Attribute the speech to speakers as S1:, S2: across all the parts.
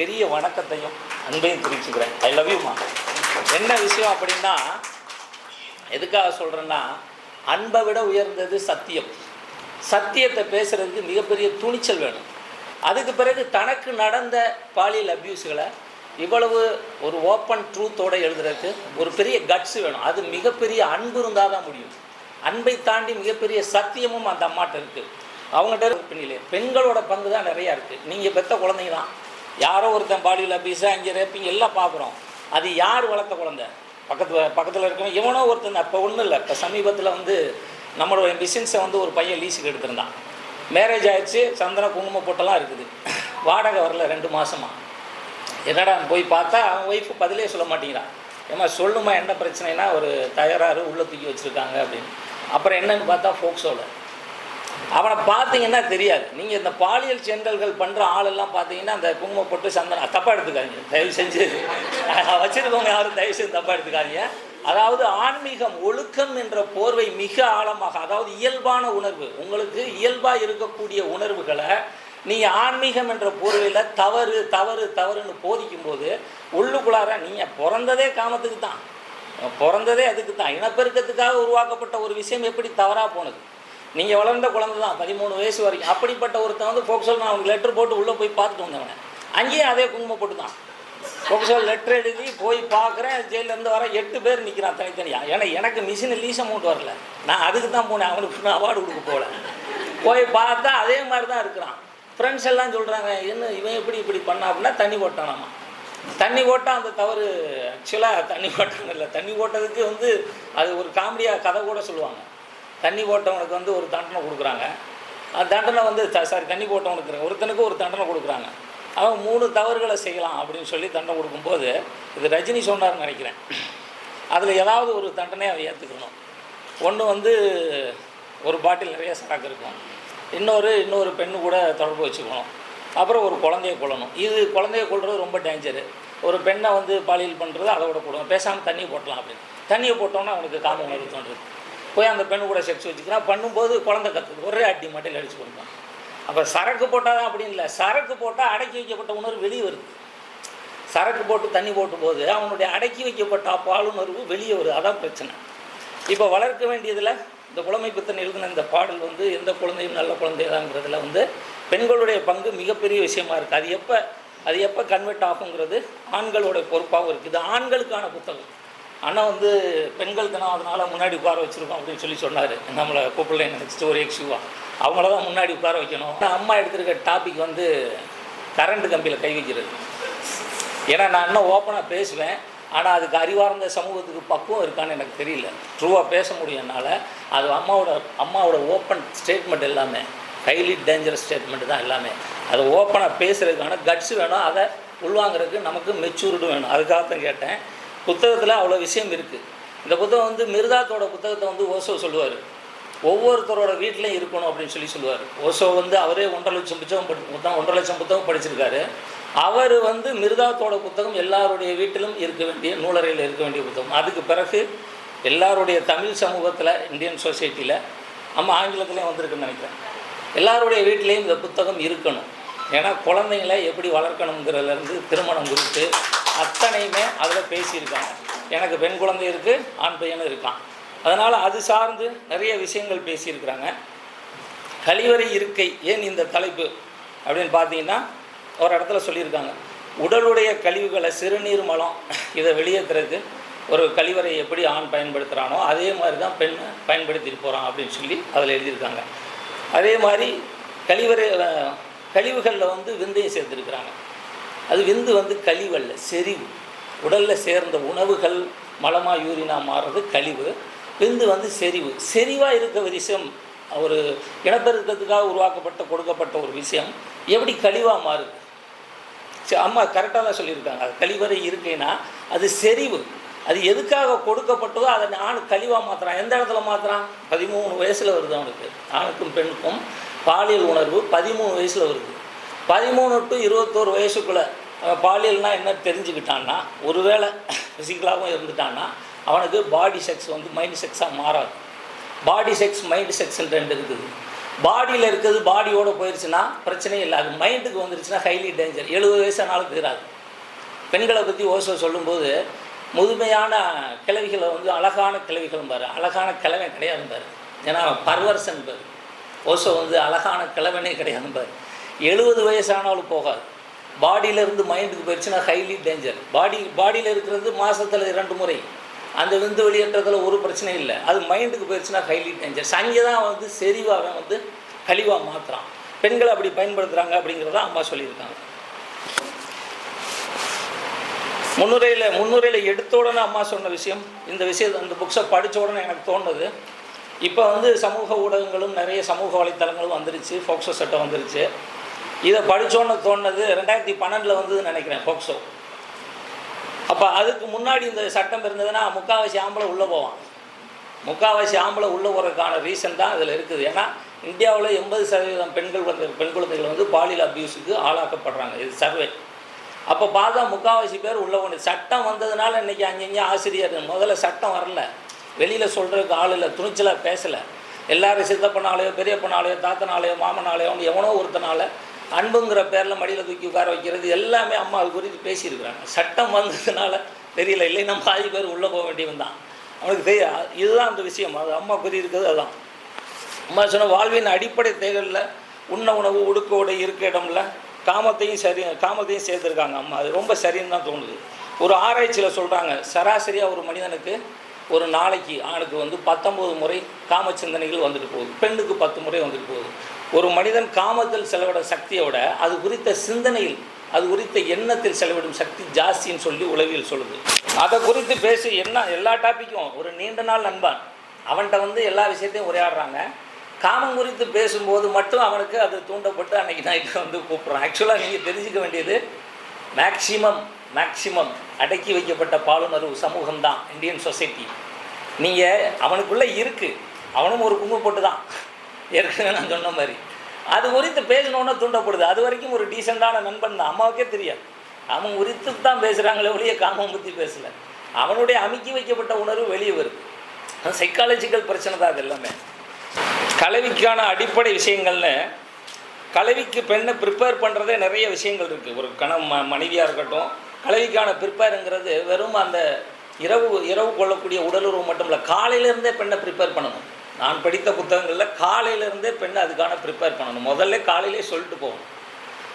S1: பெரிய வணக்கத்தையும் அன்பையும் தெரிவிச்சுக்கிறேன். ஐ லவ் யூமா என்ன விஷயம் அப்படின்னா எதுக்காக சொல்கிறேன்னா அன்பை விட உயர்ந்தது சத்தியம். சத்தியத்தை பேசுகிறதுக்கு மிகப்பெரிய துணிச்சல் வேணும். அதுக்கு பிறகு தனக்கு நடந்த பாலியல் அப்யூஸ்களை இவ்வளவு ஒரு ஓப்பன் ட்ரூத்தோடு எழுதுறதுக்கு ஒரு பெரிய கட்ஸ் வேணும். அது மிகப்பெரிய அன்பு இருந்தால் தான் முடியும். அன்பை தாண்டி மிகப்பெரிய சத்தியமும் அந்த அம்மாட்ட இருக்குது அவங்ககிட்ட பின்னிலே. பெண்களோட பங்கு தான் நிறையா இருக்குது நீங்கள் பெற்ற குழந்தைங்க தான். யாரோ ஒருத்தன் பாலியல் பீஸா இங்கே ரேப்பிங் எல்லாம் பார்க்குறோம். அது யார் வளர்த்த குழந்தை? பக்கத்தில் பக்கத்தில் இருக்கணும் இவனோ ஒருத்தன் அப்போ ஒன்றும் இல்லை. இப்போ சமீபத்தில் வந்து நம்மளுடைய பிசினஸை வந்து ஒரு பையன் லீஸுக்கு எடுத்திருந்தான். மேரேஜ் ஆயிடுச்சு சந்தன குங்குமம் போட்டெல்லாம் இருக்குது. வாடகை வரல ரெண்டு மாதமாக என்னடா போய் பார்த்தா அவன் ஒய்ஃபு பதிலே சொல்ல மாட்டேங்கிறான். ஏமா சொல்லுமா என்ன பிரச்சனைனா ஒரு தயாராறு உள்ளே தூக்கி வச்சுருக்காங்க அப்படின்னு. அப்புறம் என்னன்னு பார்த்தா ஃபோக்ஸோவில் அவனை பார்த்தீங்கன்னா தெரியாது. நீங்கள் இந்த பாலியல் செண்டல்கள் பண்ணுற ஆளெல்லாம் பார்த்தீங்கன்னா அந்த குங்குமப்பட்டு சந்தன தப்பாக எடுத்துக்காதீங்க. தயவு செஞ்சு வச்சுருக்கவங்க யாரும் தயவு செஞ்சு தப்பாக எடுத்துக்காதீங்க. அதாவது ஆன்மீகம் ஒழுக்கம் என்ற போர்வை மிக ஆழமாக அதாவது இயல்பான உணர்வு. உங்களுக்கு இயல்பாக இருக்கக்கூடிய உணர்வுகளை நீங்கள் ஆன்மீகம் என்ற போர்வையில் தவறு தவறு தவறுன்னு போதிக்கும் போது உள்ளுக்குள்ளார நீங்கள் பிறந்ததே காமத்துக்கு தான் பிறந்ததே அதுக்கு தான் இனப்பெருக்கத்துக்காக உருவாக்கப்பட்ட ஒரு விஷயம் எப்படி தவறாக போனது? நீங்கள் வளர்ந்த குழந்தை தான் பதிமூணு வயசு வரைக்கும். அப்படிப்பட்ட ஒருத்தன் வந்து போக்சோல் நான் அவனுக்கு லெட்டர் போட்டு உள்ளே போய் பார்த்துட்டு வந்தவனே அங்கேயும் அதே குங்குமம் போட்டு தான் போக்சோல் லெட்டர் எழுதி போய் பார்க்குறேன் ஜெயிலேருந்து வர எட்டு பேர் நிற்கிறான் தனித்தனியாக ஏன்னா எனக்கு மிஷின் லீஸ் அமௌண்ட் வரல. நான் அதுக்கு தான் போனேன். அவனுக்கு நான் அவார்டு கொடுக்க போகல. போய் பார்த்தா அதே மாதிரி தான் இருக்கிறான். ஃப்ரெண்ட்ஸ் எல்லாம் சொல்கிறாங்க என்ன இவன் எப்படி இப்படி பண்ணா? அப்படின்னா தண்ணி போட்டானாமா தண்ணி போட்டால் அந்த தவறு ஆக்சுவலாக தண்ணி போட்டான்னு இல்லை தண்ணி போட்டதுக்கு வந்து அது ஒரு காமெடியாக கதை கூட சொல்லுவாங்க. தண்ணி போட்டவனுக்கு வந்து ஒரு தண்டனை கொடுக்குறாங்க. அந்த தண்டனை வந்து சாரி தண்ணி போட்டவனுக்கு ஒருத்தனுக்கு ஒரு தண்டனை கொடுக்குறாங்க. அவன் மூணு தவறுகளை செய்யலாம் அப்படின்னு சொல்லி தண்டனை கொடுக்கும்போது இது ரஜினி சொன்னார்னு நினைக்கிறேன். அதில் ஏதாவது ஒரு தண்டனையை அவன் ஏற்றுக்கணும் ஒன்று வந்து ஒரு பாட்டில் நிறைய சரக்கு இருக்கும். இன்னொரு இன்னொரு பெண்ணு கூட தொடர்பு வச்சுக்கணும். அப்புறம் ஒரு குழந்தைய கொல்லணும். இது குழந்தைய கொள்வது ரொம்ப டேஞ்சரு ஒரு பெண்ணை வந்து பாலியல் பண்ணுறது அதை விட கொடுக்கணும் பேசாமல் தண்ணியை போட்டலாம் அப்படின்னு. தண்ணியை போட்டோன்னா அவனுக்கு காம உணர்வு தோன்றுது. போய் அந்த பெண்ணு கூட செக்ஸ் வச்சுக்கிறான் பண்ணும்போது குழந்தை கற்றுக்கு ஒரே அடி மட்டையில் அடிச்சு கொடுப்பான் அப்போ சரக்கு போட்டால் தான் அப்படின்னு இல்லை. சரக்கு போட்டால் அடக்கி வைக்கப்பட்ட உணர்வு வெளியே வருது. சரக்கு போட்டு தண்ணி போட்டும் போது அவனுடைய அடக்கி வைக்கப்பட்ட பாலுணர்வு வெளியே வருது. அதான் பிரச்சனை. இப்போ வளர்க்க வேண்டியதில் இந்த புலமை பித்தன் எழுதின இந்த பாடல் வந்து எந்த குழந்தையும் நல்ல குழந்தைதாங்கிறதுல வந்து பெண்களுடைய பங்கு மிகப்பெரிய விஷயமா இருக்குது அது எப்போ அது எப்போ கன்வெர்ட் ஆகுங்கிறது ஆண்களோட பொறுப்பாகவும் இருக்குது. இது ஆண்களுக்கான புத்தகம். ஆனால் வந்து பெண்கள் தினம் அதனால் முன்னாடி உட்கார வச்சுருக்கோம் அப்படின்னு சொல்லி சொன்னார். நம்மளை கூப்பிடல ஸ்டோரி ஒரு எக்ஸுவா அவங்கள தான் முன்னாடி உட்கார வைக்கணும். ஆனால் அம்மா எடுத்திருக்க டாபிக் வந்து கரண்ட் கம்பியில் கை வைக்கிறது. ஏன்னா நான் இன்னும் ஓப்பனாக பேசுவேன். ஆனால் அதுக்கு அறிவார்ந்த சமூகத்துக்கு பக்குவம் இருக்கான்னு எனக்கு தெரியல. ட்ரூவாக பேச முடியும் என்னால் அது அம்மாவோட அம்மாவோட ஓப்பன் ஸ்டேட்மெண்ட் எல்லாமே. ஹைலி டேஞ்சரஸ் ஸ்டேட்மெண்ட் தான் எல்லாமே. அதை ஓப்பனாக பேசுகிறதுக்கான கட்ஸ் வேணும். அதை உள்வாங்கிறதுக்கு நமக்கு மெச்சூரிட்டி வேணும். அதுக்காக தான் கேட்டேன். புத்தகத்தில் அவ்வளோ விஷயம் இருக்குது இந்த புத்தகம் வந்து மிருதாத்தோட புத்தகத்தை வந்து ஓசோ சொல்லுவார். ஒவ்வொருத்தரோட வீட்லையும் இருக்கணும் அப்படின்னு சொல்லி சொல்லுவார். ஓசோ வந்து அவரே ஒன்றரை லட்சம் புத்தகம் படி புத்தகம் ஒன்றரை லட்சம் புத்தகம் படிச்சிருக்காரு. அவர் வந்து மிருதாத்தோட புத்தகம் எல்லாருடைய வீட்டிலும் இருக்க வேண்டிய நூலறையில் இருக்க வேண்டிய புத்தகம். அதுக்கு பிறகு எல்லாருடைய தமிழ் சமூகத்தில் இந்தியன் சொசைட்டியில் நம்ம ஆங்கிலத்துலேயும் வந்திருக்குன்னு நினைக்கிறேன். எல்லாருடைய வீட்லேயும் இந்த புத்தகம் இருக்கணும். ஏன்னா குழந்தைங்கள எப்படி வளர்க்கணுங்கிறதுலேருந்து திருமணம் குறித்து அத்தனையுமே அதில் பேசியிருக்காங்க. எனக்கு பெண் குழந்தை இருக்குது ஆண் பையனும் இருக்கான். அதனால் அது சார்ந்து நிறைய விஷயங்கள் பேசியிருக்கிறாங்க. கழிவறை இருக்கை ஏன் இந்த தலைப்பு அப்படின்னு பார்த்தீங்கன்னா ஒரு இடத்துல சொல்லியிருக்காங்க. உடலுடைய கழிவுகளை சிறுநீர் மலம் இதை வெளியேற்றுறதுக்கு ஒரு கழிவறை எப்படி ஆண் பயன்படுத்துகிறானோ அதே மாதிரி தான் பெண் பயன்படுத்திட்டு போகிறான் அப்படின்னு சொல்லி அதில் எழுதியிருக்காங்க. அதே மாதிரி கழிவறை கழிவுகளில் வந்து விந்தையும் சேர்த்துருக்குறாங்க. அது விந்து வந்து கழிவல்ல செறிவு. உடலில் சேர்ந்த உணவுகள் மலமாக யூரினாக மாறுறது கழிவு. விந்து வந்து செறிவு. செறிவாக இருக்க விஷயம் ஒரு இனப்பெருக்கத்துக்காக உருவாக்கப்பட்ட கொடுக்கப்பட்ட ஒரு விஷயம் எப்படி கழிவாக மாறுது? சரி, அம்மா கரெக்டாக தான் சொல்லியிருக்காங்க. அது கழிவறை இருக்கேன்னா அது செறிவு. அது எதுக்காக கொடுக்கப்பட்டதோ அதை ஆணு கழிவாக மாற்றுறான் எந்த இடத்துல மாற்றுறான் பதிமூணு வயசில் வருது அவனுக்கு. ஆணுக்கும் பெண்ணுக்கும் பாலியல் உணர்வு பதிமூணு வயசில் வருது. பதிமூணு டு இருபத்தோரு வயசுக்குள்ளே பாலியல்னால் என்ன தெரிஞ்சுக்கிட்டான்னா ஒருவேளை ஃபிசிக்கலாகவும் இருந்துட்டான்னா அவனுக்கு பாடி செக்ஸ் வந்து மைண்ட் செக்ஸாக மாறாது. பாடி செக்ஸ் மைண்ட் செக்ஸ்ன்னு ரெண்டு இருக்குது. பாடியில் இருக்கிறது பாடியோடு போயிடுச்சுன்னா பிரச்சனையே இல்லை. அது மைண்டுக்கு வந்துருச்சுன்னா ஹைலி டேஞ்சர் எழுபது வயசானாலும் தீராது. பெண்களை பற்றி ஓசோ சொல்லும்போது முதுமையான கிழவிகளை வந்து அழகான கிழவிகளும் பாரு. அழகான கிழமை கிடையாது பாரு. ஏன்னா பர்வர்சன் பாரு. ஓசோ வந்து அழகான கிழவனே கிடையாது பாரு. எழுபது வயசானாலும் போகாது. பாடியிலேருந்து மைண்டுக்கு போயிடுச்சுன்னா ஹைலி டேஞ்சர் பாடி பாடியில் இருக்கிறது மாதத்தில் இரண்டு முறை. அந்த விந்து வெளியேற்றத்தில் ஒரு பிரச்சனை இல்லை. அது மைண்டுக்கு போயிடுச்சுன்னா ஹைலி டேஞ்சர் அங்கே தான் வந்து செறிவாக வந்து கழிவாக மாற்றுறான் பெண்களை அப்படி பயன்படுத்துகிறாங்க அப்படிங்கிறத அம்மா சொல்லியிருக்காங்க. முன்னுரையில் முன்னுரையில் எடுத்த உடனே அம்மா சொன்ன விஷயம் இந்த விஷயம் அந்த புக்ஸை படித்த உடனே எனக்கு தோணுது. இப்போ வந்து சமூக ஊடகங்களும் நிறைய சமூக வலைத்தளங்களும் வந்துருச்சு. ஃபோக்ஸோ சட்டம் வந்துருச்சு. இதை படித்தோன்னு தோணுனது ரெண்டாயிரத்தி பன்னெண்டில் வந்து நினைக்கிறேன் போக்சோ. அப்போ அதுக்கு முன்னாடி இந்த சட்டம் இருந்ததுன்னா முக்காவாசி ஆம்பளை உள்ளே போவான். முக்காவாசி ஆம்பளை உள்ளே போகிறதுக்கான ரீசன் தான் அதில் இருக்குது. ஏன்னா இந்தியாவில் எண்பது சதவீதம் பெண்கள் வந்து பெண் குழந்தைகள் வந்து பாலியல் அபியூஸுக்கு ஆளாக்கப்படுறாங்க. இது சர்வே. அப்போ பார்த்தா முக்காவாசி பேர் உள்ளே ஒன்று சட்டம் வந்ததுனால இன்றைக்கி அங்கங்கே ஆசிரியர். முதல்ல சட்டம் வரல. வெளியில் சொல்கிறதுக்கு ஆள் இல்லை துணிச்சலாக பேசலை. எல்லாரும் சித்தப்பனாலேயோ பெரியப்பனாலேயோ தாத்தனாலேயோ மாமனாலேயோ எவனோ ஒருத்தனால அன்புங்கிற பேரில் மடியில் தூக்கி உட்கார வைக்கிறது எல்லாமே அம்மா அது குறித்து பேசியிருக்கிறாங்க. சட்டம் வந்ததுனால தெரியல இல்லை நம்ம பாதி பேர் உள்ளே போக வேண்டியவன் தான். அவனுக்கு தெரிய இதுதான் அந்த விஷயம். அது அம்மா குறி இருக்கிறது அதுதான். அம்மா சொன்ன வாழ்வின் அடிப்படை தேவையில் உண்ண உணவு உடுக்க உடை இருக்க இடம்ல காமத்தையும் சரி காமத்தையும் சேர்த்துருக்காங்க அம்மா. அது ரொம்ப சரின்னு தான் தோணுது. ஒரு ஆராய்ச்சியில் சொல்கிறாங்க சராசரியாக ஒரு மனிதனுக்கு ஒரு நாளைக்கு ஆணுக்கு வந்து பத்தொம்போது முறை காம சிந்தனைகள் வந்துட்டு போகுது. பெண்ணுக்கு பத்து முறை வந்துட்டு போகுது. ஒரு மனிதன் காமத்தில் செலவிட சக்தியை விட அது குறித்த சிந்தனையில் அது குறித்த எண்ணத்தில் செலவிடும் சக்தி ஜாஸ்தின்னு சொல்லி உளவியல் சொல்லுது. அதை குறித்து பேசி என்ன எல்லா டாப்பிக்கும் ஒரு நீண்ட நாள் நண்பன் அவன்கிட்ட வந்து எல்லா விஷயத்தையும் உரையாடுறாங்க. காமம் குறித்து பேசும்போது மட்டும் அவனுக்கு அது தூண்டப்பட்டு அன்னைக்கு நைட்டு வந்து கூப்பிட்றான். ஆக்சுவலாக நீங்கள் தெரிஞ்சுக்க வேண்டியது மேக்சிமம் மேக்சிமம் அடக்கி வைக்கப்பட்ட பாலுணர்வு சமூகம் தான் இந்தியன் சொசைட்டி நீங்கள் அவனுக்குள்ளே இருக்குது அவனும் ஒரு கும்பு போட்டு தான் ஏற்கனவே நான் சொன்ன மாதிரி. அது குறித்து பேசணுன்னா தூண்டப்படுது. அது வரைக்கும் ஒரு டீசெண்டான நண்பன் தான். அம்மாவுக்கே தெரியாது. அவன் உரித்து தான் பேசுகிறாங்களே ஒழிய காமம் பற்றி பேசலை. அவனுடைய அமுக்கி வைக்கப்பட்ட உணர்வு வெளியே வருது. சைக்காலஜிக்கல் பிரச்சனை தான் அது எல்லாமே. கலவிக்கான அடிப்படை விஷயங்கள்னு கலவிக்கு பெண்ணை ப்ரிப்பேர் பண்ணுறதே நிறைய விஷயங்கள் இருக்குது ஒரு கண ம மனைவியாக இருக்கட்டும் கலவிக்கான ப்ரிப்பேருங்கிறது வெறும் அந்த இரவு இரவு கொள்ளக்கூடிய உடலுறவு மட்டும் இல்லை காலையிலேருந்தே பெண்ணை ப்ரிப்பேர் பண்ணணும். நான் படித்த புத்தகங்களில் காலையிலேருந்தே பெண் அதுக்கான ப்ரிப்பேர் பண்ணணும். முதல்ல காலையிலே சொல்லிட்டு போகணும்.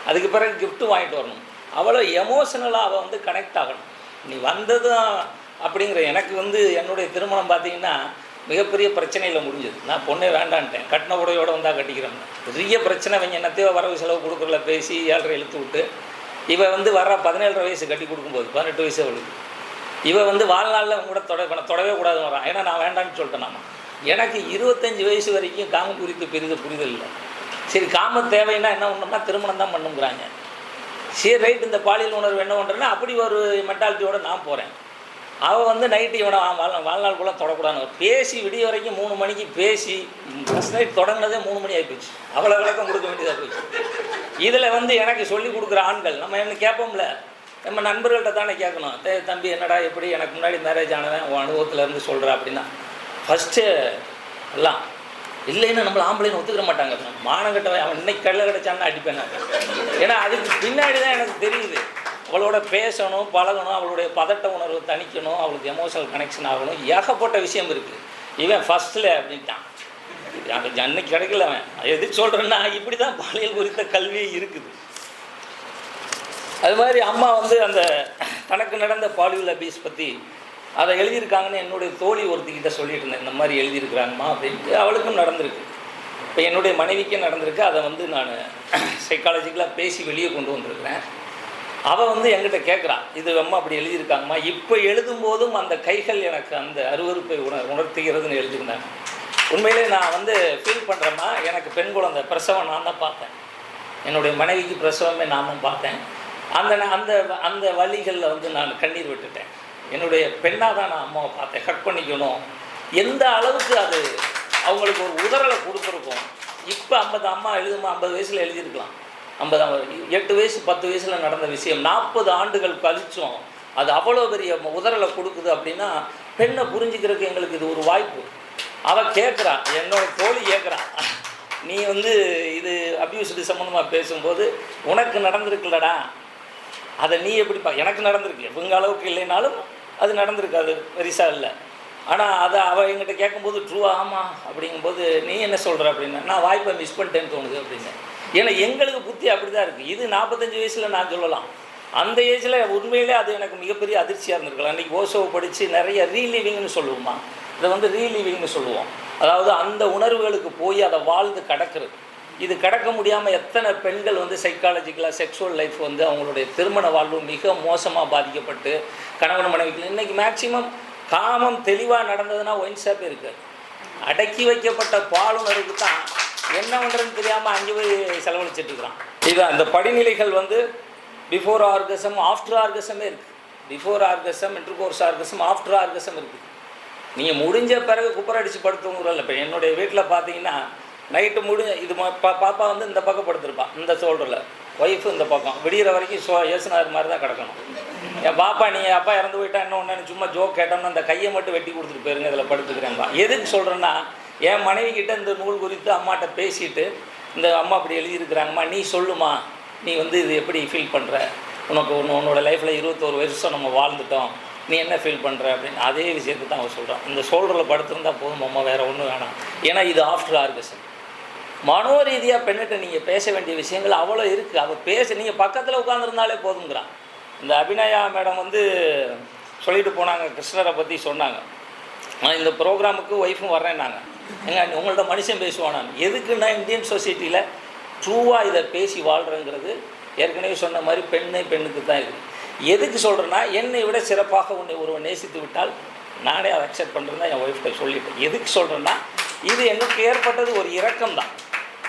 S1: அதுக்கு பிறகு கிஃப்ட்டு வாங்கிட்டு வரணும். அவ்வளோ எமோஷனலாக அவள் வந்து கனெக்ட் ஆகணும். நீ வந்ததும் அப்படிங்கிற எனக்கு வந்து என்னுடைய திருமணம் பார்த்தீங்கன்னா மிகப்பெரிய பிரச்சனையில் முடிஞ்சது. நான் பொண்ணே வேண்டான்ட்டேன். கட்டின உடையோடு வந்தால் கட்டிக்கிறேன். பெரிய பிரச்சனை அவங்க என்னத்தையோ வரவு செலவு கொடுக்குறல பேசி ஏழரை இழுத்து விட்டு இவள் வந்து வர பதினேழரை வயசு கட்டி கொடுக்கும்போது பதினெட்டு வயசு அவளுக்கு இவன் வந்து வாழ்நாளில் அவங்க கூட தொட பண்ண தொடவே கூடாதுன்னு வரான் ஏன்னா நான் வேண்டான்னு சொல்லிட்டேன் நாம. எனக்கு இருபத்தஞ்சி வயசு வரைக்கும் காமம் குறித்து பெரித புரிதல் இல்லை. சரி காம தேவைன்னா என்ன பண்ணோம்னா திருமணம் தான் பண்ணுங்கிறாங்க. சரி ரைட் இந்த பாலியல் உணர்வு என்ன பண்ணுறேன்னா அப்படி ஒரு மென்டாலிட்டியோட நான் போகிறேன் அவள் வந்து நைட்டு இவனை வா- வாழ் வாழ்நாள் கூட தொடக்கூடாது பேசி விடிய வரைக்கும் மூணு மணிக்கு பேசி ஃபஸ்ட் நைட் தொடங்கினதே மூணு மணி ஆகிப்போச்சு அவ்வளோ விளக்கம் கொடுக்க வேண்டியதாக போச்சு. இதில் வந்து எனக்கு சொல்லி கொடுக்குற ஆண்கள் நம்ம என்ன கேட்போம்ல? நம்ம நண்பர்கள்ட்ட தானே கேட்கணும். தம்பி என்னடா எப்படி எனக்கு முன்னாடி மேரேஜ் ஆனவன் உன் அனுபவத்தில் இருந்து சொல்கிற அப்படின்னா. ஃபஸ்ட்டு எல்லாம். இல்லைன்னா நம்மள ஆம்பளைன்னு ஒத்துக்கிற மாட்டாங்க. மானங்கட்டவன் அவன் இன்னைக்கு கல்ல கிடச்சான்னு அடிப்பேன் நான். ஏன்னா அதுக்கு பின்னாடி தான் எனக்கு தெரியுது. அவளோட பேசணும் பழகணும் அவளுடைய பதட்ட உணர்வு தணிக்கணும் அவளுக்கு எமோஷனல் கனெக்ஷன் ஆகணும். ஏகப்பட்ட விஷயம் இருக்குது இவன் ஃபஸ்ட்டில் அப்படின்ட்டான். எனக்கு அன்னைக்கு கிடைக்கல அவன். எது சொல்கிறேன்னா இப்படி தான் பாலியல் குறித்த கல்வி இருக்குது. அது மாதிரி அம்மா வந்து அந்த தனக்கு நடந்த பாலியல் அபியூஸ் பற்றி அதை எழுதியிருக்காங்கன்னு என்னுடைய தோழி ஒருத்திக்கிட்ட சொல்லிட்டு இருந்தேன் இந்த மாதிரி எழுதியிருக்கிறாங்கம்மா அப்படின்ட்டு. அவளுக்கும் நடந்திருக்கு. இப்போ என்னுடைய மனைவிக்கும் நடந்திருக்கு. அதை வந்து நான் சைக்காலஜிக்கலாக பேசி வெளியே கொண்டு வந்திருக்கிறேன். அவள் வந்து என்கிட்ட கேட்குறான் இது அம்மா அப்படி எழுதியிருக்காங்கம்மா. இப்போ எழுதும்போதும் அந்த கைகள் எனக்கு அந்த அருவருப்பை உணர் உணர்த்துகிறதுன்னு எழுதியிருந்தாங்க. உண்மையிலே நான் வந்து ஃபீல் பண்ணுறேம்மா எனக்கு பெண் குழந்தை பிரசவம் நான் தான் பார்த்தேன். என்னுடைய மனைவிக்கு பிரசவமே நான் தான் பார்த்தேன். அந்த அந்த அந்த வழிகளில் வந்து நான் கண்ணீர் விட்டுட்டேன். என்னுடைய பெண்ணாக தான் நான் அம்மாவை பார்த்தேன். கட் பண்ணிக்கணும். எந்த அளவுக்கு அது அவங்களுக்கு ஒரு உதறலை கொடுத்துருக்கோம். இப்போ ஐம்பது அம்மா எழுதுமா? ஐம்பது வயசில் எழுதியிருக்கலாம். ஐம்பது எட்டு வயசு பத்து வயசில் நடந்த விஷயம். நாற்பது ஆண்டுகள் கழிச்சோம் அது அவ்வளோ பெரிய உதறலை கொடுக்குது அப்படின்னா பெண்ணை புரிஞ்சுக்கிறதுக்கு எங்களுக்கு இது ஒரு வாய்ப்பு. அவள் கேட்குறா என்னோட தோழி கேட்குறா நீ வந்து இது அபியூஸ்டு சம்மந்தமாக பேசும்போது உனக்கு நடந்திருக்குல்லடா. அதை நீ எப்படி பா எனக்கு நடந்திருக்கு. எங்க அளவுக்கு இல்லைனாலும் அது நடந்திருக்கு அது இல்லை. ஆனால் அதை அவள் எங்கிட்ட கேட்கும்போது ட்ரூ ஆமாம் அப்படிங்கும்போது நீ என்ன சொல்கிற அப்படின்னா நான் வாய்ப்பை மிஸ் பண்ணிட்டேன்னு தோணுது அப்படின்னு. ஏன்னா எங்களுக்கு புத்தி அப்படி தான் இருக்குது இது நாற்பத்தஞ்சு வயசில் நான் சொல்லலாம். அந்த ஏஜில் உண்மையிலே அது எனக்கு மிகப்பெரிய அதிர்ச்சியாக இருந்திருக்கலாம். அன்றைக்கி ஓசோவை படித்து நிறைய ரீலிவிங்னு சொல்லுவோமா? இதை வந்து ரீலிவிங்னு சொல்லுவோம். அதாவது அந்த உணர்வுகளுக்கு போய் அதை வாழ்ந்து கடக்கிறது. இது கடக்க முடியாமல் எத்தனை பெண்கள் வந்து சைக்காலஜிக்கலாக செக்ஷுவல் லைஃப் வந்து அவங்களுடைய திருமண வாழ்வு மிக மோசமாக பாதிக்கப்பட்டு கணவன் மனைவிக்கு இன்றைக்கி மேக்சிமம் காமம் தெளிவாக நடந்ததுன்னா ஒயின் ஷாப் இருக்குது அடக்கி வைக்கப்பட்ட பாலுநருக்கு தான் என்ன பண்ணுறதுன்னு தெரியாமல் அங்கே போய் செலவழிச்சிட்டு இருக்கிறான். இதுதான் அந்த படிநிலைகள் வந்து பிஃபோர் ஆர்கசம் ஆஃப்டர் ஆர்கசமே இருக்குது before orgasm intercourse orgasm after orgasm இருக்குது நீங்கள் முடிஞ்ச பிறகு குப்பரடிச்சு அடித்து இப்போ என்னுடைய வீட்டில் பார்த்தீங்கன்னா நைட்டு முடிஞ்ச இது ம- பா பாப்பா வந்து இந்த பக்கம் படுத்துருப்பான் இந்த சோல்டரில் ஒய்ஃபு இந்த பக்கம். விடிகிற வரைக்கும் சோ ஏசுனார் மாதிரி தான் கிடக்கணும். என் பாப்பா நீ அப்பா இறந்து போயிட்டா என்ன ஒன்று சும்மா ஜோக் கேட்டோம்னா அந்த கையை மட்டும் வெட்டி கொடுத்துட்டு போயிருங்க இதில் படுத்துக்கிறேன்பா எதுக்கு சொல்கிறேன்னா என் மனைவி கிட்ட இந்த நூல் குறித்து அம்மாட்ட பேசிட்டு இந்த அம்மா அப்படி எழுதியிருக்கிறாங்கம்மா நீ சொல்லுமா நீ வந்து இது எப்படி ஃபீல் பண்ணுற உனக்கு ஒன்று உன்னோட லைஃப்பில் இருபத்தோரு வருஷம் நம்ம வாழ்ந்துட்டோம் நீ என்ன ஃபீல் பண்ணுற அப்படின்னு அதே விஷயத்தை தான் அவன் சொல்கிறான் இந்த ஷோல்டரில் படுத்திருந்தா போதும் அம்மா வேறு ஒன்றும் வேணாம். ஏன்னா இது ஆஃப்டர் ஆர்கசன் மனோ ரீதியாக பெண்ணிட்ட நீங்கள் பேச வேண்டிய விஷயங்கள் அவ்வளோ இருக்குது அவள் பேச நீங்கள் பக்கத்தில் உட்காந்துருந்தாலே போதுங்கிறான். இந்த அபிநயா மேடம் வந்து சொல்லிட்டு போனாங்க கிருஷ்ணரை பற்றி சொன்னாங்க. நான் இந்த ப்ரோக்ராமுக்கு ஒய்ஃபும் வர்றேன்னாங்க. ஏங்க உங்கள்ட்ட மனுஷன் பேசுவான் நான். எதுக்குன்னா இந்தியன் சொசைட்டியில் ட்ரூவாக இதை பேசி வாழ்கிறேங்கிறது ஏற்கனவே சொன்ன மாதிரி பெண்ணே பெண்ணுக்கு தான் இருக்குது எதுக்கு சொல்கிறேன்னா என்னை விட சிறப்பாக உன்னை ஒருவன் நேசித்து விட்டால் நானே அதை அக்செப்ட் பண்ணுறேன் என் ஒய்ஃப்கிட்ட சொல்லிட்டேன். எதுக்கு சொல்கிறேன்னா இது எனக்கு ஏற்பட்டது ஒரு இரக்கம் தான்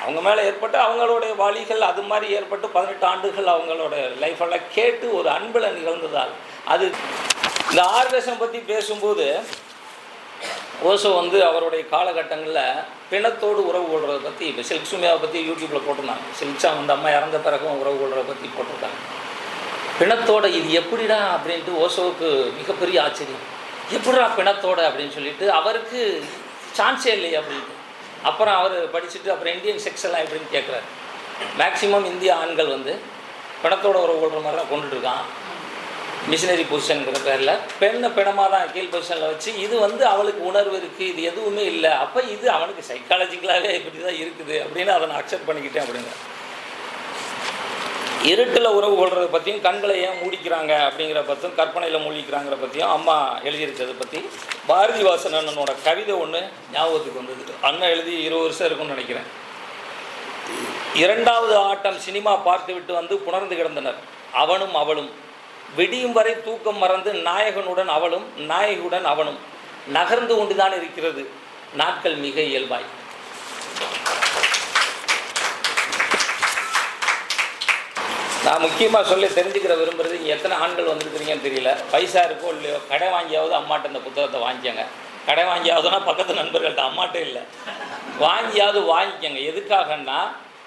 S1: அவங்க மேலே ஏற்பட்டு அவங்களுடைய வழிகள் அது மாதிரி ஏற்பட்டு பதினெட்டு ஆண்டுகள் அவங்களோட லைஃபெல்லாம் கேட்டு ஒரு அன்பில் நிகழ்ந்ததால் அது இந்த ஆர்வேஷம் பற்றி பேசும்போது ஓசோ வந்து அவருடைய காலகட்டங்களில் பிணத்தோடு உறவு கொள்றதை பற்றி இப்போ சில்க் சுமியாவை பற்றி யூடியூப்பில் போட்டிருந்தாங்க. சில்க்ஷா வந்து அம்மா இறந்த பிறகும் உறவு கொள்றதை பற்றி போட்டிருக்காங்க. பிணத்தோட இது எப்படிடா அப்படின்ட்டு ஓசோவுக்கு மிகப்பெரிய ஆச்சரியம். எப்படா பிணத்தோட அப்படின்னு சொல்லிட்டு அவருக்கு சான்ஸே இல்லையே அப்படின்ட்டு அப்புறம் அவர் படிச்சுட்டு அப்புறம் இந்தியன் செக்ஸ் எல்லாம் எப்படின்னு கேட்குறாரு மேக்சிமம் இந்திய ஆண்கள் வந்து பிணத்தோட உறவு கொள்கிற மாதிரி தான் கொண்டுட்டு இருக்கான் மிஷினரி பொசிஷனுங்கிற பேரில். பெண்ணை பிணமாக தான் கீழ் பொசிஷனில் வச்சு இது வந்து அவளுக்கு உணர்வு இருக்குது இது எதுவுமே இல்லை. அப்போ இது அவனுக்கு சைக்காலஜிக்கலாகவே இப்படி தான் இருக்குது அப்படின்னு அதை நான் அக்செப்ட் பண்ணிக்கிட்டேன் அப்படிங்க இருட்டில் உறவு கொள்றதை பற்றியும் கண்களை ஏன் மூடிக்கிறாங்க அப்படிங்கிற பற்றியும் கற்பனையில் மூழ்கிக்கிறாங்கிற பற்றியும் அம்மா எழுதியிருக்கிறத பற்றி பாரதிவாசன் அண்ணனோட கவிதை ஒன்று ஞாபகத்துக்கு வந்தது. அண்ணன் எழுதி இருபது வருஷம் இருக்கும்னு நினைக்கிறேன். இரண்டாவது ஆட்டம் சினிமா பார்த்துவிட்டு வந்து புணர்ந்து கிடந்தனர். அவனும் அவளும். விடியும் வரை தூக்கம் மறந்து நாயகனுடன் அவளும் நாயகியுடன் அவனும். நகர்ந்து கொண்டுதான் இருக்கிறது. நாட்கள் மிக இயல்பாய். நான் முக்கியமாக சொல்லி தெரிஞ்சுக்கிற விரும்புறது இங்கே எத்தனை ஆண்கள் வந்திருக்கிறீங்கன்னு தெரியல. பைசா இருக்கோ இல்லையோ கடை வாங்கியாவது அம்மாட்ட இந்த புத்தகத்தை வாங்கிக்கங்க. கடை வாங்கியாவதுன்னா பக்கத்து நண்பர்கள்ட்ட அம்மாட்டே இல்லை. வாங்கியாவது வாங்கிக்கங்க. எதுக்காகன்னா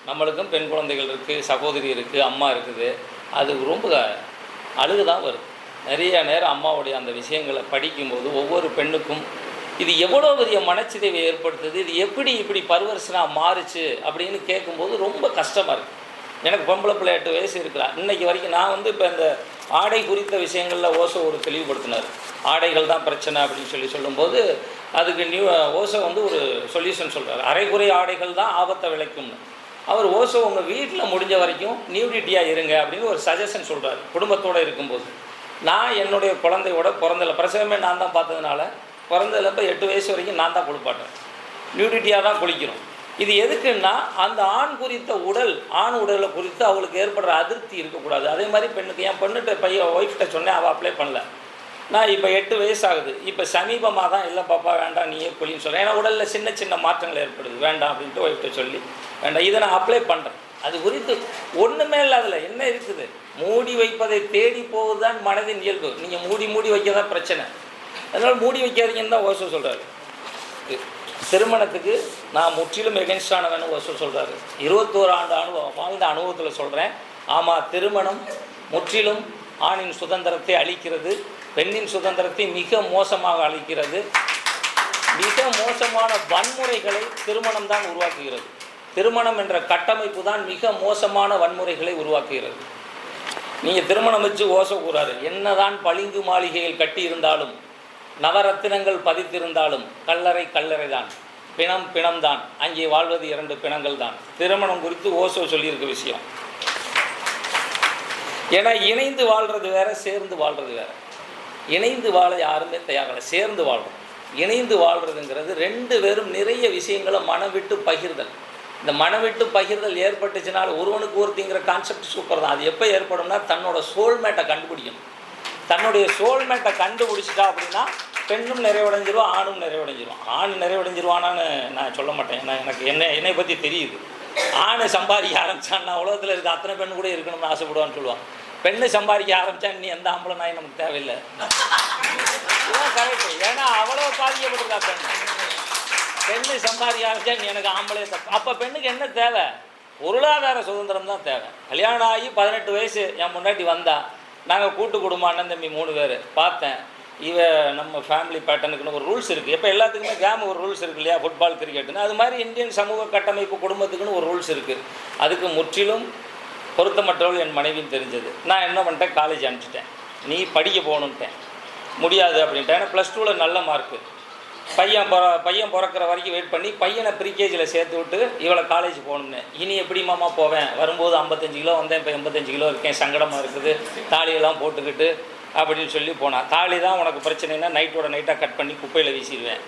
S1: நம்மளுக்கும் பெண் குழந்தைகள் இருக்குது சகோதரி இருக்குது அம்மா இருக்குது. அது ரொம்ப அழுகு தான் வருது. நிறைய நேரம் அம்மாவுடைய அந்த விஷயங்களை படிக்கும்போது ஒவ்வொரு பெண்ணுக்கும் இது எவ்வளோ பெரிய மனச்சிதைவை ஏற்படுத்துது இது எப்படி இப்படி பருவரசனாக மாறுச்சு அப்படின்னு கேட்கும்போது ரொம்ப கஷ்டமாக இருக்குது எனக்கு பொம்பளை பிள்ளை எட்டு வயசு இருக்கிறா. இன்றைக்கி வரைக்கும் நான் வந்து இப்போ இந்த ஆடை குறித்த விஷயங்களில் ஓசோ ஒரு தெளிவுபடுத்தினார். ஆடைகள் தான் பிரச்சனை அப்படின்னு சொல்லி சொல்லும்போது அதுக்கு நியூ ஓசோ வந்து ஒரு சொல்யூஷன் சொல்கிறார் அரைகுறை ஆடைகள் தான் ஆபத்தை விளைக்கும்னு. அவர் ஓசோ உங்கள் வீட்டில் முடிஞ்ச வரைக்கும் நியூடிட்டியாக இருங்க அப்படின்னு ஒரு சஜஷன் சொல்கிறார் குடும்பத்தோடு இருக்கும்போது. நான் என்னுடைய குழந்தையோட பிறந்தல பிரசவமே நான் தான் பார்த்ததுனால பிறந்ததுல இப்போ எட்டு வயசு வரைக்கும் நான் தான் குளிப்பாட்டேன். நியூடிட்டியாக தான் குளிக்கிறோம். இது எதுக்குன்னா அந்த ஆண் குறித்த உடல் ஆண் உடலை குறித்து அவளுக்கு ஏற்படுற அதிருப்தி இருக்கக்கூடாது. அதே மாதிரி பெண்ணுக்கு என் பெண்ணுகிட்ட பையன் ஒய்ஃப்கிட்ட சொன்னேன் அவள் அப்ளை பண்ணல. நான் இப்போ எட்டு வயசு ஆகுது இப்போ சமீபமாக தான் இல்லை பாப்பா வேண்டாம் நீயே குழின்னு சொல்கிறேன் ஏன்னா உடலில் சின்ன சின்ன மாற்றங்கள் ஏற்படுது. வேண்டாம் அப்படின்ட்டு ஒய்ஃப்கிட்ட சொல்லி வேண்டாம் இதை நான் அப்ளை பண்ணுறேன் அது குறித்து ஒன்றுமே இல்லை அதில். என்ன இருக்குது? மூடி வைப்பதை தேடி போவதுதான் மனதின் இயல்பு. நீங்கள் மூடி மூடி வைக்க தான் பிரச்சனை. அதனால் மூடி வைக்காதீங்கன்னு தான் ஓசோ சொல்கிறாரு திருமணத்துக்கு நான் முற்றிலும் எகென்ஸ்டானவன் ஓசோ சொல்கிறாரு இருபத்தோரு ஆண்டு அனுபவம். வாழ்ந்த அனுபவத்தில் சொல்கிறேன் ஆமாம் திருமணம் முற்றிலும் ஆணின் சுதந்திரத்தை அளிக்கிறது. பெண்ணின் சுதந்திரத்தை மிக மோசமாக அளிக்கிறது. மிக மோசமான வன்முறைகளை திருமணம் தான் உருவாக்குகிறது. திருமணம் என்ற கட்டமைப்பு தான் மிக மோசமான வன்முறைகளை உருவாக்குகிறது. நீங்கள் திருமணம் வச்சு ஓசக்கூடாது. என்னதான் பளிங்கு மாளிகையில் கட்டி இருந்தாலும் நவரத்தினங்கள் பதித்திருந்தாலும் கல்லறை கல்லறை தான் பிணம் பிணம் தான் அங்கே வாழ்வது இரண்டு பிணங்கள் தான் திருமணம் குறித்து ஓசோ சொல்லியிருக்க விஷயம். ஏன்னா இணைந்து வாழ்றது வேற சேர்ந்து வாழ்றது வேற. இணைந்து வாழ யாருமே தயாரில்லை சேர்ந்து வாழ்றோம். இணைந்து வாழ்றதுங்கிறது ரெண்டு பேரும் நிறைய விஷயங்களை மனவிட்டு விட்டு பகிர்தல். இந்த மனவிட்டு விட்டு பகிர்தல் ஏற்பட்டுச்சுனால ஒருவனுக்கு ஒருத்திங்கிற கான்செப்ட் சூப்பர் தான். அது எப்போ ஏற்படும்னா தன்னோட சோல்மேட்டை கண்டுபிடிக்கணும். தன்னுடைய சோல்மேட்டை கண்டுபிடிச்சிட்டா அப்படின்னா பெண்ணும் நிறைவடைஞ்சிருவான் ஆணும் நிறைவடைஞ்சிருவான் ஆண் நிறைவடைஞ்சிருவானான்னு நான் சொல்ல மாட்டேன். ஏன்னா எனக்கு என்ன என்னை பற்றி தெரியுது. ஆண் சம்பாதிக்க ஆரம்பிச்சான்னா உலகத்தில் இருக்க அத்தனை பெண் கூட இருக்கணும்னு ஆசைப்படுவான்னு சொல்லுவான் பெண்ணு சம்பாதிக்க ஆரம்பித்தா நீ எந்த ஆம்பளை நாய் நமக்கு தேவையில்லை. இதுதான் கரெக்டு ஏன்னா அவ்வளோ பாதிக்கப்பட்டிருக்கா பெண். பெண்ணு சம்பாதிக்க ஆரம்பிச்சா நீ எனக்கு ஆம்பளை தப்பு அப்போ பெண்ணுக்கு என்ன தேவை? பொருளாதார சுதந்திரம் தான் தேவை. கல்யாணம் ஆகி பதினெட்டு வயசு என் முன்னாடி வந்தா நாங்கள் கூட்டு குடும்பம் அண்ணன் தம்பி மூணு பேர். பார்த்தேன். இவ நம்ம ஃபேமிலி பேட்டர்னுக்குன்னு ஒரு ரூல்ஸ் இருக்குது இப்போ எல்லாத்துக்குமே கேம் ஒரு ரூல்ஸ் இருக்கு இல்லையா? ஃபுட்பால் கிரிக்கெட்டுன்னு அது மாதிரி இந்தியன் சமூக கட்டமைப்பு குடும்பத்துக்குன்னு ஒரு ரூல்ஸ் இருக்குது அதுக்கு முற்றிலும் பொருத்தமற்றவள் என் மனைவின்னு தெரிஞ்சது. நான் என்ன பண்ணிட்டேன்? காலேஜ் அனுப்பிச்சிட்டேன். நீ படிக்க போகணுன்ட்டேன் முடியாது அப்படின்ட்டேன். ஏன்னா ப்ளஸ் டூவில் நல்ல மார்க்கு பையன் பிற பையன் பிறக்கிற வரைக்கும் வெயிட் பண்ணி பையனை ப்ரீகேஜியில் சேர்த்து விட்டு இவளை காலேஜ் போகணும்னு. இனி எப்படி மாமா போவேன்? வரும்போது ஐம்பத்தஞ்சு கிலோ வந்தேன் இப்போ எண்பத்தஞ்சு கிலோ இருக்கேன் சங்கடமாக இருக்குது தாலியெல்லாம் போட்டுக்கிட்டு அப்படின்னு சொல்லி போனான் தாலி தான் உனக்கு பிரச்சனைனா நைட்டோட நைட்டாக கட் பண்ணி குப்பையில் வீசிடுவேன்.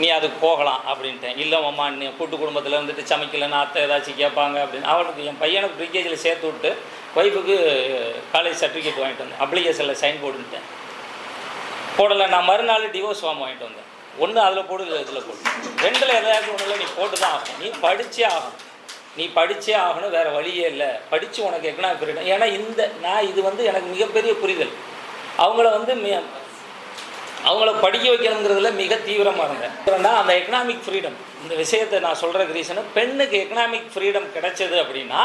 S1: நீ அதுக்கு போகலாம் அப்படின்ட்டேன். இல்லை மாமா நீ கூட்டு குடும்பத்தில் வந்துட்டு சமைக்கலன்னு அத்தை ஏதாச்சும் கேட்பாங்க அப்படின்னு. அவளுக்கு என் பையனுக்கு ப்ரீகேஜியில் சேர்த்து விட்டு ஒய்ஃபுக்கு காலேஜ் சர்டிஃபிகேட் வாங்கிட்டு வந்தேன். அப்ளிகேஷனில் சைன் போட்டுட்டேன். போடலை நான் மறுநாள் டிவோர்ஸ் ஃபார்ம் வாங்கிட்டு வந்தேன். ஒன்று அதில் போடு இல்லை இதில் போடு. ரெண்டில் எதையாச்சும் ஒன்றில் நீ போட்டு தான் ஆகணும். நீ படித்தே ஆகணும். நீ படித்தே ஆகணும் வேறு வழியே இல்லை. படித்து உனக்கு எக்கனாமிக் ஃப்ரீடம் ஏன்னா இந்த நான் இது வந்து எனக்கு மிகப்பெரிய புரிதல். அவங்கள வந்து அவங்கள படிக்க வைக்கணுங்கிறதுல மிக தீவிரமாக இருந்தேன். ஏன்னா அந்த எக்கனாமிக் ஃப்ரீடம் இந்த விஷயத்தை நான் சொல்கிறதுக்கு ரீசனு பெண்ணுக்கு எக்கனாமிக் ஃப்ரீடம் கிடைச்சது அப்படின்னா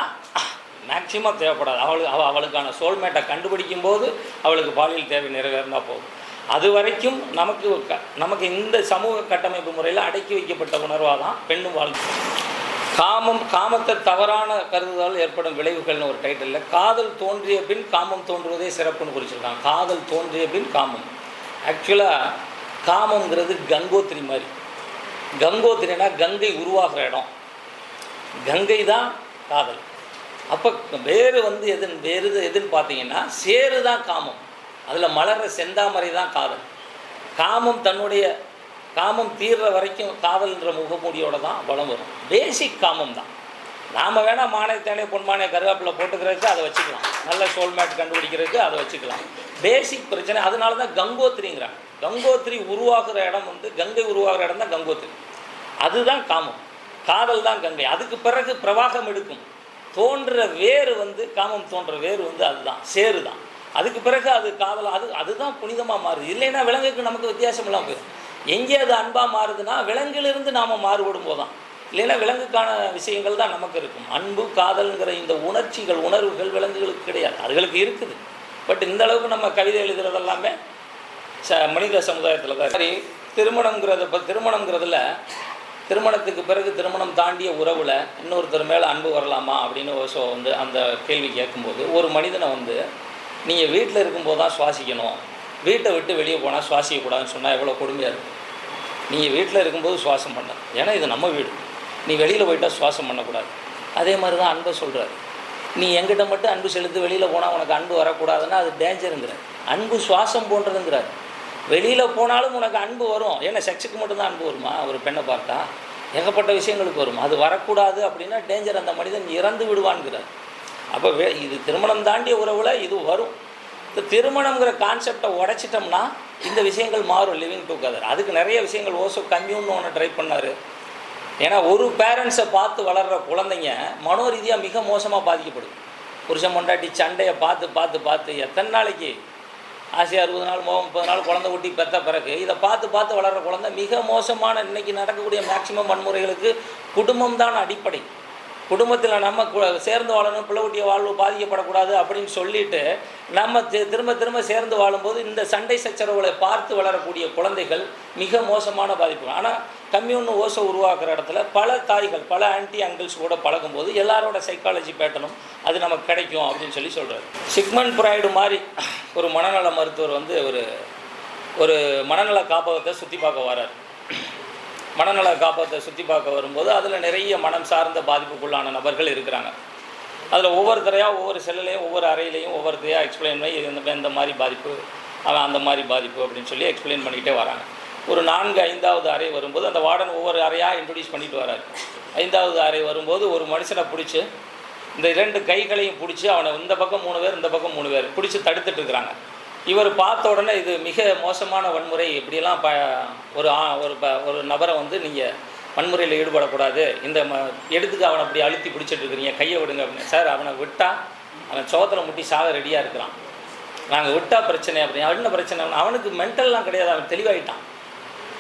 S1: மேக்சிமம் தேவைப்படாது. அவளுக்கு அவள் அவளுக்கான சோல்மேட்டை கண்டுபிடிக்கும் போது அவளுக்கு பாலியல் தேவை நிறைவேறினா போதும். அது வரைக்கும் நமக்கு க- நமக்கு இந்த சமூக கட்டமைப்பு முறையில் அடக்கி வைக்கப்பட்ட உணர்வாக தான் பெண்ணும் வாழ்க்கை காமம் காமத்தை தவறான கருதுதலால் ஏற்படும் விளைவுகள்னு ஒரு டைட்டிலில் காதல் தோன்றிய பின் காமம் தோன்றுவதே சிறப்புன்னு குறிச்சிருக்காங்க. காதல் தோன்றிய பின் காமம். ஆக்சுவலாக காமங்கிறது கங்கோத்திரி மாதிரி. கங்கோத்திரினா கங்கை உருவாகிற இடம். கங்கை தான் காதல். அப்போ வேறு வந்து எதுன்னு வேறு இது எதுன்னு பார்த்தீங்கன்னா சேரு தான் காமம். அதில் மலர்ற செந்தாமரை தான் காதல். காமம் தன்னுடைய காமம் தீர்ற வரைக்கும் காதல்ன்ற முகமூடியோட தான் வளம் வரும். பேசிக் காமம் தான். நாம் வேணால் மானை பொன்மானிய பொன்மானை கருவேப்பிலை போட்டுக்கிறதுக்கு அதை வச்சுக்கலாம். நல்ல சோல்மேட் கண்டுபிடிக்கிறதுக்கு அதை வச்சுக்கலாம். பேசிக் பிரச்சனை அதனால தான் கங்கோத்திரிங்கிறாங்க. கங்கோத்திரி உருவாகிற இடம் வந்து கங்கை உருவாகிற இடம் தான் கங்கோத்திரி. அதுதான் காமம். காதல் தான் கங்கை. அதுக்கு பிறகு பிரவாகம் எடுக்கும். தோன்ற வேறு வந்து காமம் தோன்ற வேறு வந்து அதுதான். சேரு தான். அதுக்கு பிறகு அது காதல் அது அதுதான் புனிதமாக மாறுது. இல்லைன்னா விலங்குக்கு நமக்கு வித்தியாசம் இல்லாமல் போயிடும். எங்கே அது அன்பாக மாறுதுன்னா விலங்கிலிருந்து நாம் மாறுபடும் போதான் இல்லைன்னா விலங்குக்கான விஷயங்கள் தான் நமக்கு இருக்கும். அன்பு காதல்ங்கிற இந்த உணர்ச்சிகள் உணர்வுகள் விலங்குகளுக்கு கிடையாது. அதுகளுக்கு இருக்குது. பட் இந்த அளவுக்கு நம்ம கவிதை எழுதுறது எல்லாமே ச மனித சமுதாயத்தில் தான் சரி திருமணங்கிறத இப்போ திருமணங்கிறதுல திருமணத்துக்கு பிறகு திருமணம் தாண்டிய உறவில் இன்னொருத்தர் மேலே அன்பு வரலாமா அப்படின்னு ஸோ வந்து அந்த கேள்வி கேட்கும்போது ஒரு மனிதனை வந்து நீங்கள் வீட்டில் இருக்கும்போது தான் சுவாசிக்கணும். வீட்டை விட்டு வெளியே போனால் சுவாசிக்கக்கூடாதுன்னு சொன்னால் எவ்வளோ கொடுமையாக இருக்கும். நீங்கள் வீட்டில் இருக்கும்போது சுவாசம் பண்ண. ஏன்னா இது நம்ம வீடு. நீ வெளியில் போயிட்டால் சுவாசம் பண்ணக்கூடாது. அதே மாதிரி தான் அன்பை சொல்கிறாரு நீ எங்கிட்ட மட்டும் அன்பு செலுத்து வெளியில் போனால் உனக்கு அன்பு வரக்கூடாதுன்னா அது டேஞ்சருங்கிற அன்பு சுவாசம் போன்றதுங்கிறார். வெளியில் போனாலும் உனக்கு அன்பு வரும். ஏன்னா செக்ஸுக்கு மட்டும்தான் அன்பு வருமா? ஒரு பெண்ணை பார்த்தா. ஏகப்பட்ட விஷயங்களுக்கு வரும். அது வரக்கூடாது அப்படின்னா டேஞ்சர் அந்த மனிதன் இறந்து விடுவான்கிறார். அப்போ வே இது திருமணம் தாண்டிய உறவில் இது வரும். இந்த திருமணங்கிற கான்செப்டை உடைச்சிட்டோம்னா இந்த விஷயங்கள் மாறும் லிவிங் டுகெதர் அதுக்கு நிறைய விஷயங்கள் ஓசோ கம்யூன்னு ஒன்று ட்ரை பண்ணார். ஏன்னா ஒரு பேரண்ட்ஸை பார்த்து வளர்கிற குழந்தைங்க மனோரீதியாக மிக மோசமாக பாதிக்கப்படுது. புருஷன் பொண்டாட்டி சண்டையை பார்த்து பார்த்து பார்த்து எத்தனை நாளைக்கு? ஆசை அறுபது நாள் மோ முப்பது நாள் குழந்தை ஊட்டி பெற்ற பிறகு இதை பார்த்து பார்த்து வளர்கிற குழந்தை மிக மோசமான இன்னைக்கு நடக்கக்கூடிய மேக்சிமம் வன்முறைகளுக்கு குடும்பம் தான் அடிப்படை. குடும்பத்தில் நம்ம சேர்ந்து வாழணும் பிள்ளைக்குட்டிய வாழ்வு பாதிக்கப்படக்கூடாது அப்படின்னு சொல்லிட்டு நம்ம திரும்ப திரும்ப சேர்ந்து வாழும்போது இந்த சண்டை சச்சரவுகளை பார்த்து வளரக்கூடிய குழந்தைகள் மிக மோசமான பாதிப்பு ஆனால் கம்யூன் ஓசை உருவாக்குற இடத்துல பல தாய்கள் பல ஆன்டி அங்கிள்ஸ் கூட பழகும்போது எல்லாரோட சைக்காலஜி பேட்டனும் அது நமக்கு கிடைக்கும் அப்படின்னு சொல்லி சொல்கிறார் சிக்மன் புராய்டு மாதிரி ஒரு மனநல மருத்துவர் வந்து ஒரு ஒரு மனநல காப்பகத்தை சுற்றி பார்க்க வரார் மனநல காப்பகத்தை சுற்றி பார்க்க வரும்போது அதில் நிறைய மனம் சார்ந்த பாதிப்புக்குள்ளான நபர்கள் இருக்கிறாங்க. அதில் ஒவ்வொருத்தரையாக ஒவ்வொரு செல்லையும் ஒவ்வொரு அறையிலையும் ஒவ்வொருத்தரையாக எக்ஸ்பிளைன் பண்ணி இது இந்த இந்த மாதிரி பாதிப்பு அவன் அந்த மாதிரி பாதிப்பு அப்படின்னு சொல்லி எக்ஸ்பிளைன் பண்ணிக்கிட்டே வராங்க. ஒரு நான்கு ஐந்தாவது அறை வரும்போது அந்த வார்டன் ஒவ்வொரு அறையாக இன்ட்ரடியூஸ் பண்ணிட்டு வராரு. ஐந்தாவது அறை வரும்போது ஒரு மனுஷனை பிடிச்சி இந்த இரண்டு கைகளையும் பிடிச்சி அவனை இந்த பக்கம் மூணு பேர் இந்த பக்கம் மூணு பேர் பிடிச்சி தடுத்துட்டு இருக்கிறாங்க. இவர் பார்த்த உடனே இது மிக மோசமான வன்முறை. இப்படியெல்லாம் ப ஒரு ஆ- ஒரு ப ஒரு நபரை வந்து நீங்கள் வன்முறையில் ஈடுபடக்கூடாது. இந்த ம எடுத்துக்கு அவனை அப்படி அழுத்தி பிடிச்சிட்டு இருக்கிறீங்க கையை விடுங்க அப்படின்னு. சார் அவனை விட்டால் அவன் சோதனை முட்டி சாக ரெடியாக இருக்கிறான். நாங்கள் விட்டால் பிரச்சனை அப்படி என்ன பிரச்சனை? அவனுக்கு மென்டல்லாம் கிடையாது. அவன் தெளிவாயிட்டான்.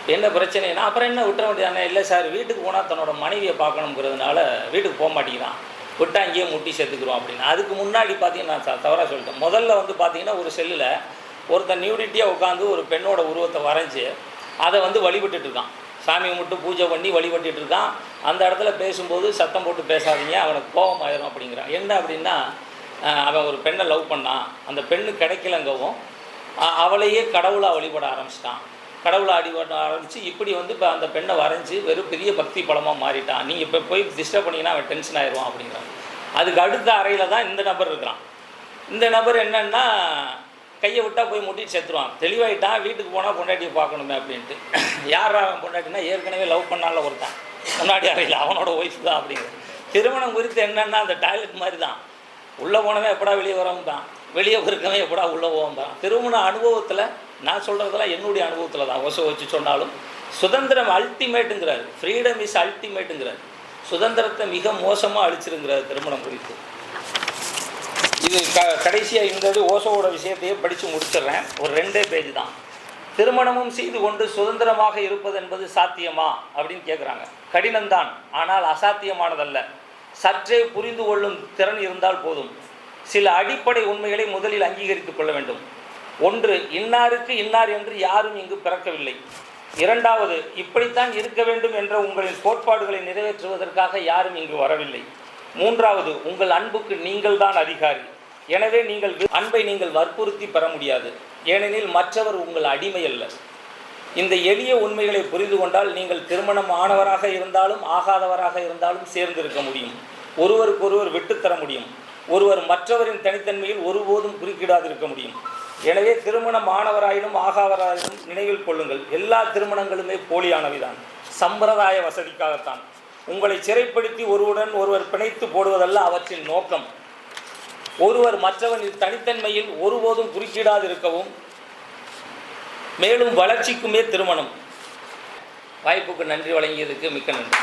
S1: என்ன பிரச்சனைனா அப்புறம் என்ன விட்டுற வேண்டியதானே? இல்லை சார் வீட்டுக்கு போனால் தன்னோட மனைவியை பார்க்கணுங்கிறதுனால வீட்டுக்கு போக மாட்டேங்கிறான். விட்டு அங்கேயே முட்டி சேர்த்துக்கிறோம் அப்படின்னு. அதுக்கு முன்னாடி பார்த்தீங்கன்னா நான் தவறாக சொல்லிட்டேன். முதல்ல வந்து பார்த்தீங்கன்னா ஒரு செல்லில் ஒருத்தன் நியூடிட்டியாக உட்காந்து ஒரு பெண்ணோட உருவத்தை வரைஞ்சி அதை வந்து வழிபட்டுட்ருக்கான் சாமியை சாமி கும்பிட்டு பூஜை பண்ணி வழிபட்டுட்டு இருக்கான் அந்த இடத்துல பேசும்போது சத்தம் போட்டு பேசாதீங்க அவனுக்கு கோபம் ஆயிரும் அப்படிங்கிறான். என்ன அப்படின்னா அவன் ஒரு பெண்ணை லவ் பண்ணான். அந்த பெண்ணு கிடைக்கலங்கவும் அவளையே கடவுளாக வழிபட ஆரம்பிச்சிட்டான். கடவுளை அடிபட ஆரம்பித்து இப்படி வந்து இப்போ அந்த பெண்ணை வரைஞ்சி வெறும் பெரிய பக்தி பலமாக மாறிட்டான் நீங்கள் இப்போ போய் டிஸ்டர்ப் பண்ணிங்கன்னா அவன் டென்ஷன் ஆயிடுவான் அப்படிங்கிறான். அதுக்கு அடுத்த அறையில் தான் இந்த நபர் இருக்கிறான். இந்த நபர் என்னென்னா கையை விட்டால் போய் முட்டிட்டு செத்துருவான். தெளிவாயிட்டான் வீட்டுக்கு போனால் பொண்டாட்டியை பார்க்கணுமே அப்படின்ட்டு. யார் அவன் பொண்டாட்டினா ஏற்கனவே லவ் பண்ணால ஒருத்தான். முன்னாடி அறையில் அவனோட ஒய்ஃப் தான் அப்படிங்கிறது திருமணம் குறித்து என்னென்னா அந்த டாய்லெட் மாதிரி தான் உள்ளே போனவன் எப்படா வெளியே வரவும் தான் வெளியே இருக்கவன் எப்படா உள்ளே போவோம் தான் திருமண அனுபவத்தில் நான் சொல்கிறதெல்லாம் என்னுடைய அனுபவத்தில் தான். ஒச வச்சு சொன்னாலும் சுதந்திரம் அல்டிமேட்டுங்கிறார் ஃப்ரீடம் இஸ் அல்டிமேட்டுங்கிறார் சுதந்திரத்தை மிக மோசமாக அழிச்சிருங்கிறார் திருமணம் குறித்து. இது க கடைசியாக இருந்தது ஓசோவோட விஷயத்தையே படித்து முடிச்சிடுறேன். ஒரு ரெண்டே பேஜ் தான். திருமணமும் செய்து கொண்டு சுதந்திரமாக இருப்பது என்பது சாத்தியமா? அப்படின்னு கேட்குறாங்க கடினம்தான். ஆனால் அசாத்தியமானதல்ல. சற்றே புரிந்து கொள்ளும் திறன் இருந்தால் போதும். சில அடிப்படை உண்மைகளை முதலில் அங்கீகரித்துக் கொள்ள வேண்டும். ஒன்று இன்னாருக்கு இன்னார் என்று யாரும் இங்கு பிறக்கவில்லை. இரண்டாவது இப்படித்தான் இருக்க வேண்டும் என்ற உங்களின் கோட்பாடுகளை நிறைவேற்றுவதற்காக யாரும் இங்கு வரவில்லை. மூன்றாவது உங்கள் அன்புக்கு நீங்கள் தான் அதிகாரி. எனவே நீங்கள் அன்பை நீங்கள் வற்புறுத்தி பெற முடியாது. ஏனெனில் மற்றவர் உங்கள் அடிமை அல்ல இந்த எளிய உண்மைகளை புரிந்து கொண்டால் நீங்கள் திருமணம் ஆனவராக இருந்தாலும் ஆகாதவராக இருந்தாலும் சேர்ந்திருக்க முடியும். ஒருவருக்கொருவர் விட்டுத்தர முடியும். ஒருவர் மற்றவரின் தனித்தன்மையில் ஒருபோதும் குறுக்கிடாதிருக்க முடியும். எனவே திருமணம் ஆனவராயினும் ஆகாவராயினும் நினைவில் கொள்ளுங்கள். எல்லா திருமணங்களுமே போலியானவைதான். சம்பிரதாய வசதிக்காகத்தான். உங்களை சிறைப்படுத்தி ஒருவருடன் ஒருவர் பிணைத்து போடுவதல்ல அவற்றின் நோக்கம். ஒருவர் மற்றவனின் தனித்தன்மையில் ஒருபோதும் குறுக்கிடாதிருக்கவும் மேலும் வளர்ச்சிக்குமே திருமணம். வாய்ப்புக்கு நன்றி வழங்கியதுக்கு மிக்க நன்றி.